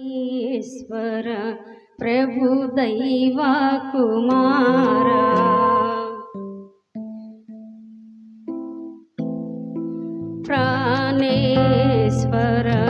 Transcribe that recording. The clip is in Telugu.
ఈశ్వర ప్రభు దైవ కుమార. ప్రాణేశ్వర